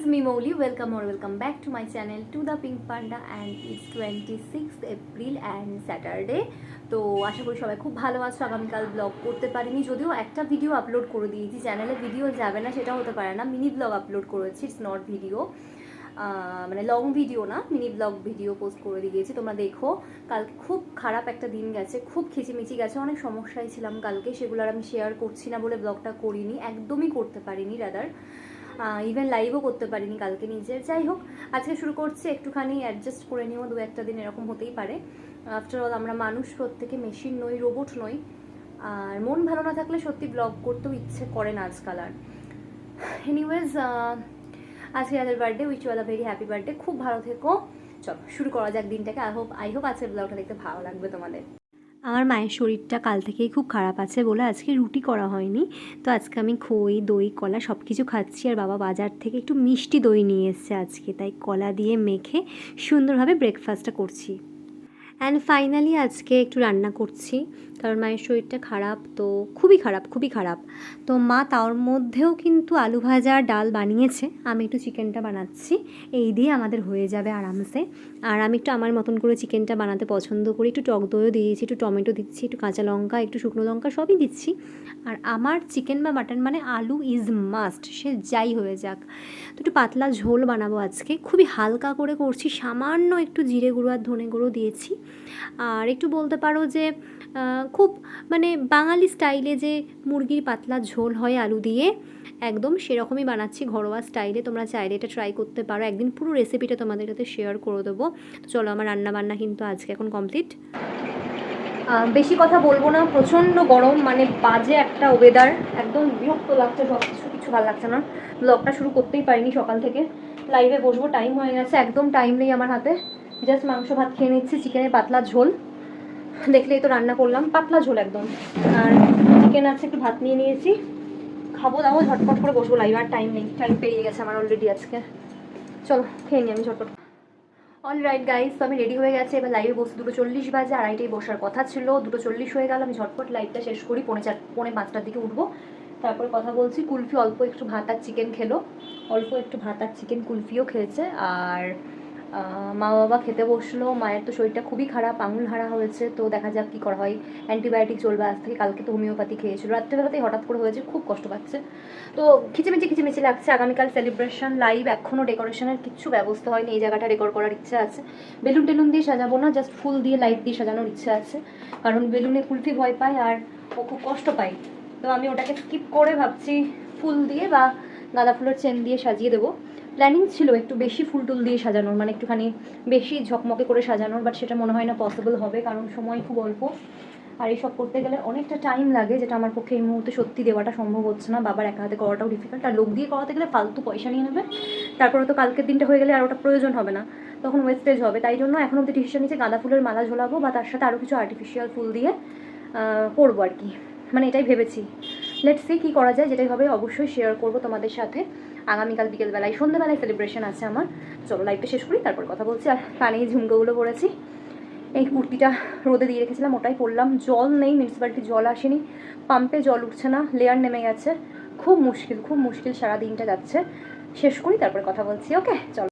is me Moli. Welcome or welcome back to my channel, to the Pink Panda, and it's 26th April and Saturday. তো আশা করি সবাই খুব ভালো আছো। আগামীকাল ব্লগ করতে পারিনি, যদিও একটা ভিডিও আপলোড করে দিয়েছি। চ্যানেলে ভিডিও যাবে না সেটা হতে পারে না। মিনি ব্লগ আপলোড করেছি ইটস নট ভিডিও মানে লং ভিডিও না মিনি ব্লগ ভিডিও পোস্ট করে দিয়েছি। তোমরা দেখো, কালকে খুব খারাপ একটা দিন গেছে, খুব খিচিমিচি গেছে। অনেক সমস্যায় ছিলাম কালকে, সেগুলো আর আমি শেয়ার করছি না বলে ব্লগটা করিনি, একদমই করতে পারিনি রাদার ইভেন লাইভও করতে পারিনি কালকে নিজের। যাই হোক, আজকে শুরু করছি, একটুখানি অ্যাডজাস্ট করে নিও, দু একটা দিন এরকম হতেই পারে। আফটার অল আমরা মানুষ, প্রত্যেকে মেশিন নই রোবট নই। আর মন ভালো না থাকলে সত্যি ব্লগ করতেও ইচ্ছে করে না আজকাল আর। এনিওয়েজ আজকে যাদের বার্থডে উইচ ওয়ালা ভেরি হ্যাপি বার্থডে খুব ভালো থেকো। চলো, শুরু করা যাক দিনটাকে। আই হোপ আই হোপ আজকের ব্লগটা দেখতে ভালো লাগবে তোমাদের। আমার মায়ের শরীরটা কাল থেকেই খুব খারাপ আছে বলে আজকে রুটি করা হয়নি। তো আজকে আমি খই, দই, কলা সব কিছু খাচ্ছি আর বাবা বাজার থেকে একটু মিষ্টি দই নিয়ে এসছে আজকে। তাই কলা দিয়ে মেখে সুন্দরভাবে ব্রেকফাস্টটা করছি। অ্যান্ড ফাইনালি আজকে একটু রান্না করছি। কারণ মায়ের শরীরটা খারাপ, তো খুবই খারাপ খুবই খারাপ। তো মা তার মধ্যেও কিন্তু আলু ভাজা ডাল বানিয়েছে। আমি একটু চিকেনটা বানাচ্ছি। এই দিয়ে আমাদের হয়ে যাবে আরামসে। আর আমি একটু আমার মতন করে চিকেনটা বানাতে পছন্দ করি। একটু টক দইও দিয়েছি, একটু টমেটো দিচ্ছি, একটু কাঁচা লঙ্কা, একটু শুকনো লঙ্কা, সবই দিচ্ছি। আর আমার চিকেন বা মাটন মানে আলু ইজ মাস্ট সে যাই হয়ে যাক। তো একটু পাতলা ঝোল বানাবো আজকে। খুবই হালকা করে করছি। সামান্য একটু জিরে গুঁড়ো আর ধনে গুঁড়ো দিয়েছি। আর একটু বলতে পারো যে খুব মানে বাঙালি স্টাইলে যে মুরগির পাতলা ঝোল হয় আলু দিয়ে, একদম সেরকমই বানাচ্ছি ঘরোয়া স্টাইলে। তোমরা চাইলে এটা ট্রাই করতে পারো। একদিন পুরো রেসিপিটা তোমাদের সাথে শেয়ার করে দেবো। তো চলো, আমার রান্না বান্না কিন্তু আজকে এখন কমপ্লিট বেশি কথা বলব না। প্রচণ্ড গরম মানে বাজে একটা ওয়েদার একদম বিরক্ত লাগছে সব কিছু কিছু ভালো লাগছে না। ব্লগটা শুরু করতেই পারিনি সকাল থেকে। লাইভে বসবো টাইম হয়ে গেছে, একদম টাইম নেই আমার হাতে। জাস্ট মাংস ভাত খেয়ে নিচ্ছি চিকেনের পাতলা ঝোল। দেখলেই তো রান্না করলাম, পাতলা ঝোল একদম। আর চিকেন আছে, একটু ভাত নিয়ে নিয়েছি। খাব দাবো ঝটপট করে বসবো লাইভ আর টাইম নেই টাইম পেরিয়ে গেছে আমার অলরেডি আজকে। চলো, খেয়ে নিই আমি ঝটপট। অল রাইট গাইস তো আমি রেডি হয়ে গেছে, এবার লাইভে বসে দুটো চল্লিশ বাজে আড়াইটাই বসার কথা ছিল, দুটো চল্লিশ হয়ে গেল, আমি ঝটপট লাইভটা শেষ করি, পৌনে চার, পৌনে পাঁচটার দিকে উঠবো। তারপরে কথা বলছি, কুলফি অল্প একটু ভাত আর চিকেন খেলো। অল্প একটু ভাত আর চিকেন কুলফিও খেয়েছে, আর মা বাবা খেতে বসল, মায়ের তো শরীরটা খুবই খারাপ, আঙুল হারা হয়েছে, তো দেখা যাক কী করা হয়। অ্যান্টিবায়োটিক চলবে, আজ থেকে কালকে তো হোমিওপ্যাথি খেয়েছিল। রাত্রেবেলাতেই হঠাৎ করে হয়েছে, খুব কষ্ট পাচ্ছে। তো খিচিমিচি খিচিমিচি লাগছে। আগামীকাল সেলিব্রেশন লাইভ এখনও ডেকোরেশনের কিছু ব্যবস্থা হয়নি, এই জায়গাটা রেকর্ড করার ইচ্ছা আছে। বেলুন টেলুন দিয়ে সাজাবো না জাস্ট ফুল দিয়ে লাইট দিয়ে সাজানোর ইচ্ছা আছে। কারণ বেলুনে কুলফি ভয় পায় আর ও খুব কষ্ট পায়। তো আমি ওটাকে স্কিপ করে ভাবছি, ফুল দিয়ে বা গাঁদা ফুলের চেন দিয়ে সাজিয়ে দেবো। প্ল্যানিং ছিল একটু বেশি ফুল টুল দিয়ে সাজানোর মানে একটুখানি বেশি ঝকমকে করে সাজানোর বাট সেটা মনে হয় না পসিবল হবে, কারণ সময় খুব অল্প। আর এইসব করতে গেলে অনেকটা টাইম লাগে, যেটা আমার পক্ষে এই মুহূর্তে সত্যি দেওয়াটা সম্ভব হচ্ছে না। বাবার একা হাতে করাটাও ডিফিকাল্ট আর লোক দিয়ে করাতে গেলে ফালতু পয়সা নিয়ে নেবে। তারপরে তো কালকের দিনটা হয়ে গেলে আর ওটা প্রয়োজন হবে না, তখন ওয়েস্টেজ হবে। তাই জন্য এখন অব্দি ডিসিশন নিচ্ছে গাঁদা ফুলের মালা ঝোলাবো, বা তার সাথে আরও কিছু আর্টিফিশিয়াল ফুল দিয়ে করব আর কি। মানে এটাই ভেবেছি। লেটস সি কী করা যায়, যেটাই হবে অবশ্যই শেয়ার করব তোমাদের সাথে। আগামীকাল বিকেলবেলায় সন্ধ্যেবেলায় সেলিব্রেশন আছে আমার। চলো লাইভটা শেষ করি, তারপর কথা বলছি। আর এই ঝুমকোগুলো পরেছি এই কুর্তিটা রোদে দিয়ে রেখেছিলাম, ওটাই পরলাম। জল নেই মিউনিসিপ্যালিটি জল আসেনি। পাম্পে জল উঠছে না লেয়ার নেমে গেছে। খুব মুশকিল খুব মুশকিল সারা দিনটা যাচ্ছে। শেষ করি, তারপর কথা বলছি ওকে চলো।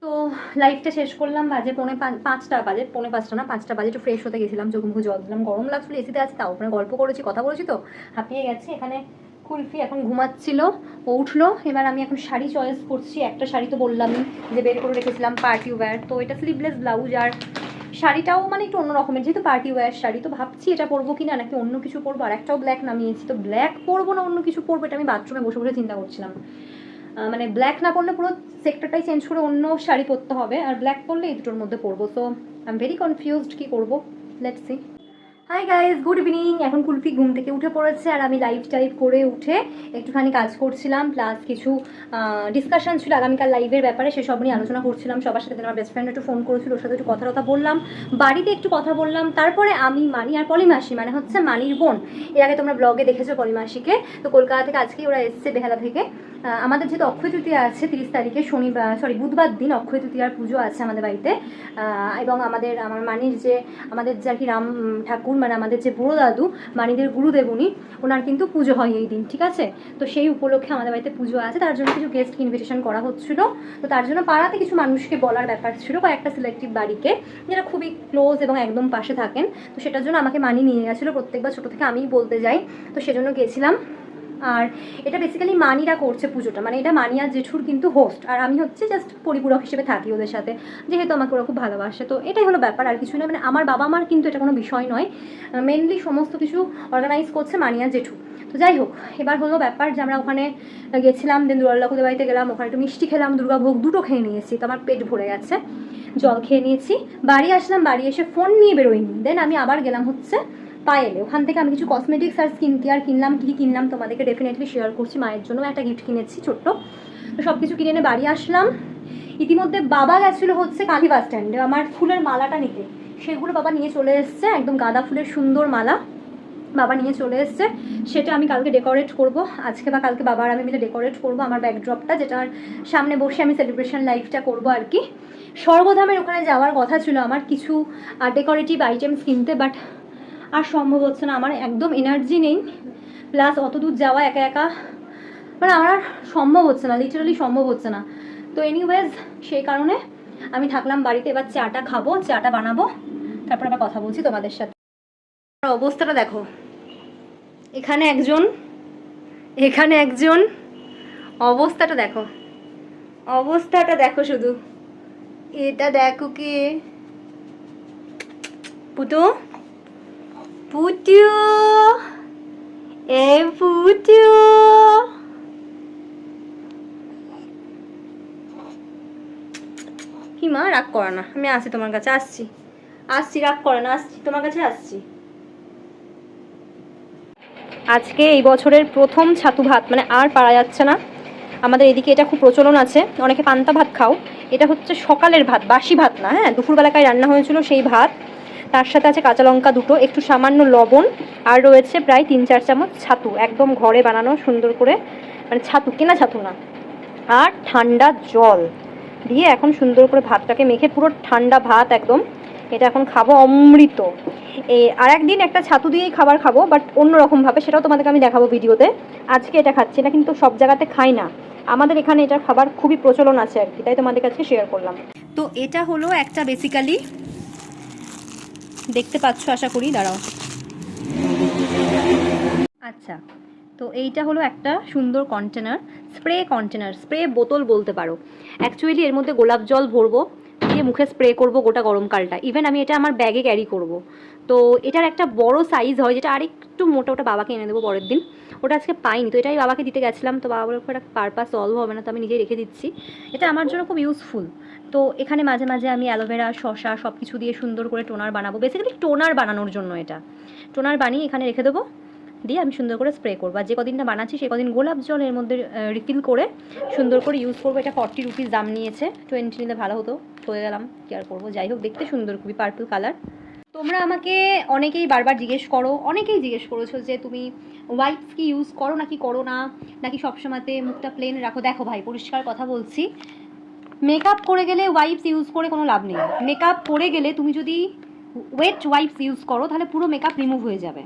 তো লাইভটা শেষ করলাম, বাজে পৌনে পাঁচ- পাঁচটা বাজে, পৌনে পাঁচটা না, পাঁচটা বাজে একটু ফ্রেশ হতে গেছিলাম, চোখ মুখে জল দিলাম, গরম লাগছিল এসিতে আছে, তাও ওখানে গল্প করেছি, কথা বলেছি তো। হাঁপিয়ে গেছে, এখানে কুলফি এখন ঘুমাচ্ছিল, ও উঠল। এবার আমি এখন শাড়ি চয়েস করছি। একটা শাড়ি তো বললামই যে বের করে রেখেছিলাম পার্টি ওয়্যার তো এটা স্লিভলেস ব্লাউজ আর শাড়িটাও মানে একটু অন্য রকমের। যেহেতু পার্টি ওয়্যার শাড়ি তো ভাবছি এটা পরবো কি না নাকি অন্য কিছু পরবো? আর একটাও ব্ল্যাক নামিয়েছি। তো ব্ল্যাক পরবো না, অন্য কিছু পরবো? এটা আমি বাথরুমে বসে বসে চিন্তা করছিলাম। মানে ব্ল্যাক না পরলে পুরো সেক্টরটাই চেঞ্জ করে অন্য শাড়ি পরতে হবে। আর ব্ল্যাক পরলে এই দুটোর মধ্যে পরবো। তো আই এম ভেরি কনফিউজড কী করব? Let's see hi guys good evening এখন কুলফি ঘুম থেকে উঠে পড়েছে আর আমি লাইভ টাইভ করে উঠে একটুখানি কাজ করছিলাম প্লাস কিছু ডিসকাশন ছিল আগামীকাল লাইভের ব্যাপারে সেসব নিয়ে আলোচনা করছিলাম। সবার সাথে আমার বেস্ট ফ্রেন্ড একটু ফোন করেছিল, ওর সাথে একটু কথা কথা বললাম। বাড়িতে একটু কথা বললাম। তারপরে আমি মানি আর পলিমাসি মানে হচ্ছে মানির বোন। এর আগে তোমরা ব্লগে দেখেছ পলিমাসিকে। তো কলকাতা থেকে আজকেই ওরা এসছে, বেহালা থেকে। আমাদের যেহেতু অক্ষয় তৃতীয়া আছে, তিরিশ তারিখে শনিবার সরি বুধবার দিন অক্ষয় তৃতীয়ার পুজো আছে আমাদের বাড়িতে। এবং আমাদের, আমার মানির যে, আমাদের যে আর কি রাম ঠাকুর মানে আমাদের যে বুড়ো দাদু, মানিদের গুরুদেব উনি ওনার কিন্তু পুজো হয় এই দিন, ঠিক আছে? তো সেই উপলক্ষে আমাদের বাড়িতে পুজো আছে। তার জন্য কিছু গেস্ট ইনভিটেশন করা হচ্ছিল। তো তার জন্য পাড়াতে কিছু মানুষকে বলার ব্যাপার ছিল, কয়েকটা সিলেক্টিভ বাড়িকে, যারা খুবই ক্লোজ এবং একদম পাশে থাকেন। তো সেটার জন্য আমাকে মানি নিয়ে গেছিল। প্রত্যেকবার ছোটো থেকে আমিই বলতে যাই। তো সেজন্য গেছিলাম। আর এটা বেসিক্যালি মানিরা করছে পুজোটা। মানে এটা মানি আর জেঠুর কিন্তু হোস্ট আর আমি হচ্ছে জাস্ট পরিপূরক হিসেবে থাকি ওদের সাথে। যেহেতু আমাকে ওরা খুব ভালোবাসে। তো এটাই হলো ব্যাপার, আর কিছু নয় মানে আমার বাবা মার কিন্তু এটা কোনো বিষয় নয়। মেনলি সমস্ত কিছু অর্গানাইজ করছে মানি আর জেঠু। তো যাই হোক, এবার হলো ব্যাপার যে আমরা ওখানে গেছিলাম দেন দুর্গাকুদের বাড়িতে গেলাম, ওখানে একটু মিষ্টি খেলাম, দুর্গাভোগ দুটো খেয়ে নিয়েছি। তো আমার পেট ভরে গেছে। জল খেয়ে নিয়েছি। বাড়ি আসলাম, বাড়ি এসে ফোন নিয়ে বেরোইনি দেন আমি আবার গেলাম হচ্ছে পায়েলে। ওখান থেকে আমি কিছু কসমেটিক্স আর স্কিন কেয়ার কিনলাম, কী কিনলাম তোমাদেরকে ডেফিনেটলি শেয়ার করছি মায়ের জন্য। একটা গিফট কিনেছি ছোট্ট। তো সব কিছু কিনে এনে বাড়ি আসলাম। ইতিমধ্যে বাবা গেছিল হচ্ছে কালী বাস স্ট্যান্ডে আমার ফুলের মালাটা নিতে। সেগুলো বাবা নিয়ে চলে এসছে, একদম গাঁদা ফুলের সুন্দর মালা বাবা নিয়ে চলে এসছে। সেটা আমি কালকে ডেকোরেট করব। আজকে বা কালকে বাবার আমি মিলে ডেকোরেট করব আমার ব্যাকড্রপটা যেটার সামনে বসে আমি সেলিব্রেশন লাইফটা করব আর কি। সর্বধামের ওখানে যাওয়ার কথা ছিল আমার কিছু ডেকোরেটিভ আইটেমস কিনতে বাট আর সম্ভব হচ্ছে না, আমার একদম এনার্জি নেই প্লাস অত দূর যাওয়া একা একা মানে আমার আর সম্ভব হচ্ছে না লিটারালি সম্ভব হচ্ছে না। তো এনিওয়েজ সেই কারণে আমি থাকলাম বাড়িতে, এবার চাটা খাব, চাটা বানাবো, তারপর আবার কথা বলছি তোমাদের সাথে। অবস্থাটা দেখো, এখানে একজন এখানে একজন, অবস্থাটা দেখো অবস্থাটা দেখো শুধু, এটা দেখো কে, পুটু? পুটু এ পুটু কি মা, রাগ করো না, আমি আসছি তোমার কাছে, আসছি। আসছি, রাগ করে না, আসছি, তোমার কাছে আসছি। আজকে এই বছরের প্রথম ছাতু ভাত মানে আর পারা যাচ্ছে না। আমাদের এদিকে এটা খুব প্রচলন আছে, অনেকে পান্তা ভাত খাও। এটা হচ্ছে সকালের ভাত, বাসি ভাত না হ্যাঁ? দুপুরবেলাকায় রান্না হয়েছিল সেই ভাত। তার সাথে আছে কাঁচা লঙ্কা দুটো, একটু সামান্য লবণ, আর রয়েছে প্রায় তিন চার চামচ ছাতু, একদম ঘরে বানানো, সুন্দর করে মানে ছাতু, কেনা ছাতু না। আর ঠান্ডা জল দিয়ে এখন সুন্দর করে ভাতটাকে মেখে, পুরো ঠান্ডা ভাত একদম। এটা এখন খাব অমৃত। এই আর একদিন একটা ছাতু দিয়েই খাবার খাব, বাট অন্যরকমভাবে সেটাও তোমাদেরকে আমি দেখাবো ভিডিওতে। আজকে এটা খাচ্ছি না, কিন্তু সব জায়গাতে খাই না। আমাদের এখানে এটার খাবার খুবই প্রচলন আছে আর কি, তাই তোমাদের কাছে শেয়ার করলাম। তো এটা হলো একটা বেসিক্যালি দেখতে পাচ্ছ, আশা করি। দাঁড়াও। আচ্ছা তো এইটা হলো একটা সুন্দর কন্টেনার স্প্রে কন্টেনার স্প্রে বোতল বলতে পারো। অ্যাকচুয়ালি এর মধ্যে গোলাপ জল ভরবো, দিয়ে মুখে স্প্রে করব গোটা গরমকালটা। ইভেন আমি এটা আমার ব্যাগে ক্যারি করব। তো এটার একটা বড় সাইজ হয়, যেটা আরেকটু মোটা, ওটা বাবাকে এনে দেবো পরের দিন। ওটা আজকে পাইনি, তো এটাই বাবাকে দিতে গেছিলাম। তো বাবা বলে একটা পারপাস সলভ হবে না, তো আমি নিজেই রেখে দিচ্ছি। এটা আমার জন্য খুব ইউজফুল তো এখানে মাঝে মাঝে আমি অ্যালোভেরা, শসা সব কিছু দিয়ে সুন্দর করে টোনার বানাবো। বেসিক্যালি টোনার বানানোর জন্য এটা। টোনার বানিয়ে এখানে রেখে দেবো। দিয়ে আমি সুন্দর করে স্প্রে করব। আর যে কদিনটা বানাচ্ছি সে কদিন গোলাপ জল এর মধ্যে রিফিল করে সুন্দর করে ইউজ করব। এটা ফর্টি রুপিস দাম নিয়েছে। টোয়েন্টি নিলে ভালো হতো। হয়ে গেলাম। কি আর করব? যাই হোক, দেখতে সুন্দর, খুবই পার্পল কালার তোমরা আমাকে অনেকেই বারবার জিজ্ঞেস করো, অনেকেই জিজ্ঞেস করেছ যে তুমি ওয়াইপস কি ইউজ করো নাকি করো না? নাকি সবসময়তে মুখটা প্লেন রাখো? দেখো ভাই, পরিষ্কার কথা বলছি। মেকআপ করে গেলে ওয়াইপস ইউজ করে কোনো লাভ নেই। মেকআপ করে গেলে তুমি যদি ওয়েট ওয়াইপস ইউজ করো, তাহলে পুরো মেকআপ রিমুভ হয়ে যাবে।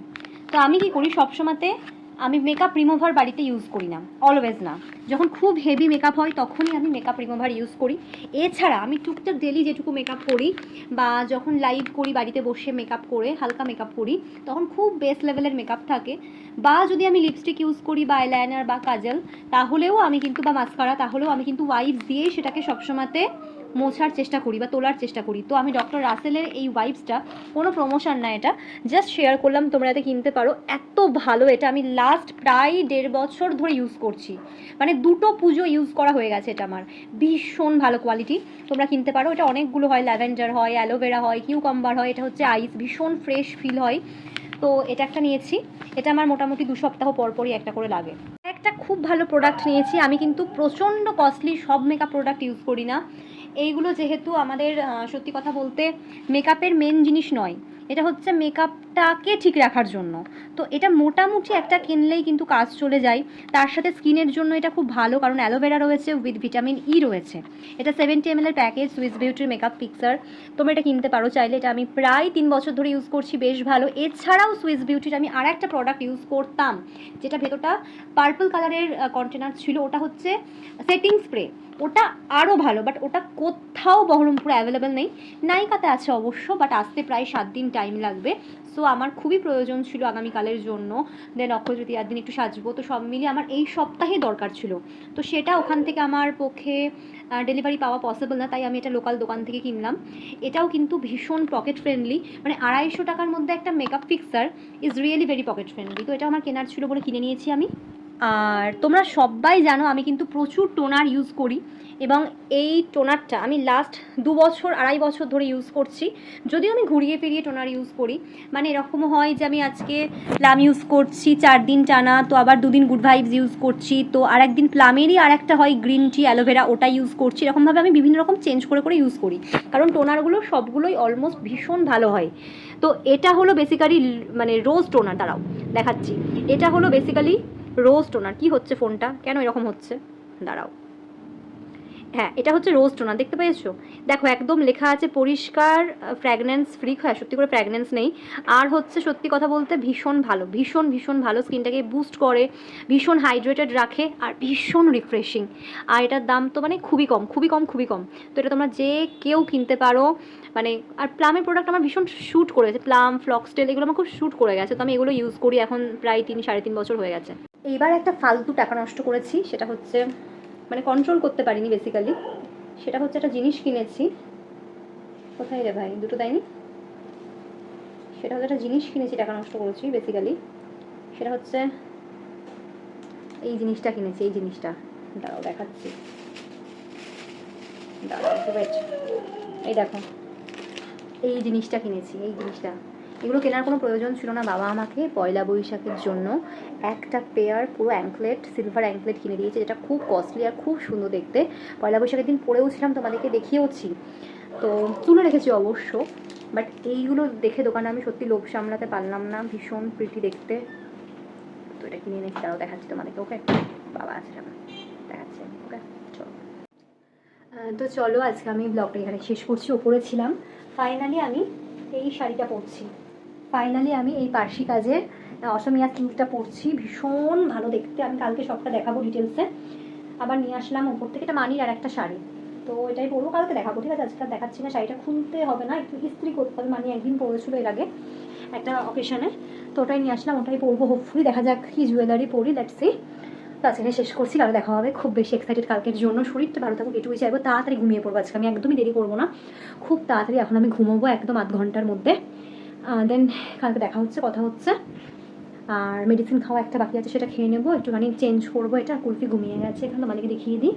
তো আমি কি করি সবসময়তে? আমি মেকআপ রিমুভার বাড়িতে ইউজ করি না অলওয়েজ না। যখন খুব হেভি মেকআপ হয়, তখনই আমি মেকআপ রিমুভার ইউজ করি। এছাড়া আমি টুকটাক ডেলি যেটুকু মেকআপ করি, বা যখন লাইভ করি বাড়িতে বসে মেকআপ করে, হালকা মেকআপ করি, তখন খুব বেস লেভেলের মেকআপ থাকে। বা যদি আমি লিপস্টিক ইউজ করি বা আইলাইনার বা কাজল, তাহলেও আমি কিন্তু, বা মাস্কারা তাহলেও আমি কিন্তু ওয়াইপস দিয়েই সেটাকে সবসময়তে মোছার চেষ্টা করি বা তোলার চেষ্টা করি। তো আমি ডক্টর রাসেলের এই ওয়াইপসটা কোনো প্রমোশন না এটা। জাস্ট শেয়ার করলাম, তোমরা এতে কিনতে পারো। এত ভালো এটা, আমি লাস্ট প্রায় দেড় বছর ধরে ইউজ করছি। মানে দুটো পুজো ইউজ করা হয়ে গেছে এটা আমার। ভীষণ ভালো কোয়ালিটি তোমরা কিনতে পারো। এটা অনেকগুলো হয়, ল্যাভেন্ডার হয় অ্যালোভেরা হয় কিউকাম্বার হয়, এটা হচ্ছে আইস ভীষণ ফ্রেশ ফিল হয়। তো এটা একটা নিয়েছি। এটা আমার মোটামুটি দু সপ্তাহ পরপরই একটা করে লাগে। একটা খুব ভালো প্রোডাক্ট নিয়েছি। আমি কিন্তু প্রচণ্ড কস্টলি সব মেকআপ প্রোডাক্ট ইউজ করি না। এইগুলো যেহেতু আমাদের সত্যি কথা বলতে মেকআপের মেন জিনিস নয়, এটা হচ্ছে মেকআপটাকে ঠিক রাখার জন্য। তো এটা মোটামুটি একটা কিনলেই কিন্তু কাজ চলে যায়। তার সাথে স্কিনের জন্য এটা খুব ভালো, কারণ অ্যালোভেরা রয়েছে উইথ ভিটামিন ই রয়েছে। এটা সেভেন্টি এম এর প্যাকেজ সুইস বিউটির মেকআপ ফিক্সার তোমরা এটা কিনতে পারো, চাইলে এটা আমি প্রায় তিন বছর ধরে ইউজ করছি, বেশ ভালো। এছাড়াও সুইস বিউটির আমি আর একটা প্রোডাক্ট ইউজ করতাম, যেটা ভেতরটা পার্পল কালারের কন্টেনার ছিল, ওটা হচ্ছে সেটিং স্প্রে ওটা আরও ভালো বাট ওটা কোথাও বহরমপুরে অ্যাভেলেবেল নেই। নাইকাতে আছে অবশ্য বাট আসতে প্রায় সাত দিন টাইম লাগবে। সো আমার খুবই প্রয়োজন ছিল আগামীকালের জন্য। দেন অক্ষয় তৃতীয়ার দিন একটু সাজবো। তো সব মিলিয়ে আমার এই সপ্তাহে দরকার ছিল। তো সেটা ওখান থেকে আমার পক্ষে ডেলিভারি পাওয়া পসিবল না, তাই আমি এটা লোকাল দোকান থেকে কিনলাম। এটাও কিন্তু ভীষণ পকেট ফ্রেন্ডলি মানে আড়াইশো টাকার মধ্যে একটা makeup fixer is really very pocket friendly তো এটা আমার কেনার ছিল বলে কিনে নিয়েছি আমি। আর তোমরা সবাই জানো আমি কিন্তু প্রচুর টোনার ইউজ করি এবং এই টোনারটা আমি লাস্ট দু বছর, আড়াই বছর ধরে ইউজ করছি। যদিও আমি ঘুরিয়ে ফিরিয়ে টোনার ইউজ করি। মানে এরকমও হয় যে আমি আজকে প্লাম ইউজ করছি, চার দিন টানা, তো আবার দুদিন গুড ভাইবস ইউজ করছি, তো আর একদিন প্লামেরই আর একটা হয় গ্রিন টি অ্যালোভেরা ওটা ইউজ করছি। এরকমভাবে আমি বিভিন্ন রকম চেঞ্জ করে করে ইউজ করি। কারণ টোনারগুলো সবগুলোই অলমোস্ট ভীষণ ভালো হয়। তো এটা হলো বেসিক্যালি মানে রোজ টোনার দাঁড়াও, দেখাচ্ছি। এটা হলো বেসিক্যালি রোজ টোনার কি হচ্ছে ফোনটা? কেন এরকম হচ্ছে? দাঁড়াও। হ্যাঁ এটা হচ্ছে রোজ টোনার দেখতে পেয়েছ? দেখো, একদম লেখা আছে পরিষ্কার ফ্র্যাগনেন্স ফ্রি হ্যাঁ সত্যি করে ফ্র্যাগনেন্স নেই। আর হচ্ছে সত্যি কথা বলতে ভীষণ ভালো, ভীষণ ভীষণ ভালো স্কিনটাকে বুস্ট করে, ভীষণ হাইড্রেটেড রাখে, আর ভীষণ রিফ্রেশিং আর এটার দাম তো মানে খুবই কম খুবই কম খুবই কম। তো এটা তোমরা যে কেউ কিনতে পারো মানে আর প্লামের প্রোডাক্ট আমার ভীষণ শ্যুট করেছে প্লাম ফ্লক্সটেল এগুলো আমার খুব শ্যুট করে গেছে। তো আমি এগুলো ইউজ করি এখন প্রায় তিন, সাড়ে তিন বছর হয়ে গেছে। এইবার একটা ফালতু টাকা নষ্ট করেছি, সেটা হচ্ছে মানে কন্ট্রোল করতে পারিনি বেসিক্যালি সেটা হচ্ছে একটা জিনিস কিনেছি। কোথায় রে ভাই? দুটো দেয়নি? সেটা হচ্ছে একটা জিনিস কিনেছি, টাকা নষ্ট করেছি বেসিক্যালি সেটা হচ্ছে, এই জিনিসটা কিনেছি, এই জিনিসটা। দাঁড়াও, দেখাচ্ছি। দাঁড়াও. এই দেখো, এই জিনিসটা কিনেছি, এই জিনিসটা। এগুলো কেনার কোনো প্রয়োজন ছিল না। বাবা আমাকে পয়লা বৈশাখের জন্য একটা পেয়ার পুরো অ্যাঙ্কলেট সিলভার অ্যাঙ্কলেট কিনে দিয়েছে, যেটা খুব কস্টলি আর খুব সুন্দর দেখতে। পয়লা বৈশাখের দিন পরেও ছিলাম, তোমাদেরকে দেখিয়েওছি। তো তুলে রেখেছি অবশ্য বাট এইগুলো দেখে দোকানে আমি সত্যি লোভ সামলাতে পারলাম না, ভীষণ প্রীতি দেখতে। তো এটা কিনে এনেছি তারাও দেখাচ্ছি তোমাদেরকে ওকে বাবা আছে সামনে, দেখাচ্ছি ওকে চলো। তো চলো, আজকে আমি ব্লগটা এখানে শেষ করছি, ওপরে ছিলাম। ফাইনালি আমি এই শাড়িটা পরছি। ফাইনালি আমি এই পার্সি কাজের অসমিয়া সিল্কটা পরছি ভীষণ ভালো দেখতে। আমি কালকে সবটা দেখাবো ডিটেলসে আবার নিয়ে আসলাম ওপর থেকে। এটা মানির আর একটা শাড়ি। তো এটাই পরবো। কালকে দেখাবো, ঠিক আছে? আজকে দেখাচ্ছি না। শাড়িটা খুলতে হবে না। একটু ইস্ত্রি করতে হবে। মানি একদিন পরেছিল এর আগে একটা অকেশনে তো ওটাই নিয়ে আসলাম। ওটাই পরবো হোপফুলি দেখা যাক কি জুয়েলারি পরি। লেটস সি তো আজকে শেষ করছি। কালকে দেখা হবে। খুব বেশি এক্সাইটেড কালকের জন্য। শরীরটা ভালো থাকুক, এটুকুই চাইব। তাড়াতাড়ি ঘুমিয়ে পড়ব আজকে। আমি একদমই দেরি করব না। খুব তাড়াতাড়ি এখন আমি ঘুমোবো একদম আধ ঘণ্টার মধ্যে। দেন কালকে দেখা হচ্ছে, কথা হচ্ছে। আর মেডিসিন খাওয়া একটা বাকি আছে, সেটা খেয়ে নেব। একটুখানি চেঞ্জ করব। এটা কুলফি ঘুমিয়ে গেছে এখানে, তোমাদেরকে দেখিয়ে দিই।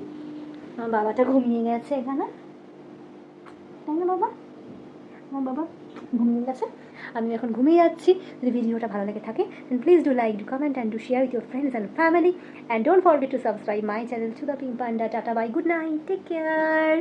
বাবাটা ঘুমিয়ে গেছে এখানে। তাই না বাবা? আমার বাবা ঘুমিয়ে গেছে। আমি এখন ঘুমিয়ে যাচ্ছি। যদি ভিডিওটা ভালো লেগে থাকে then please do like do comment and do share with your friends and family and don't forget to subscribe my channel to the Pink Panda tata bye good night take care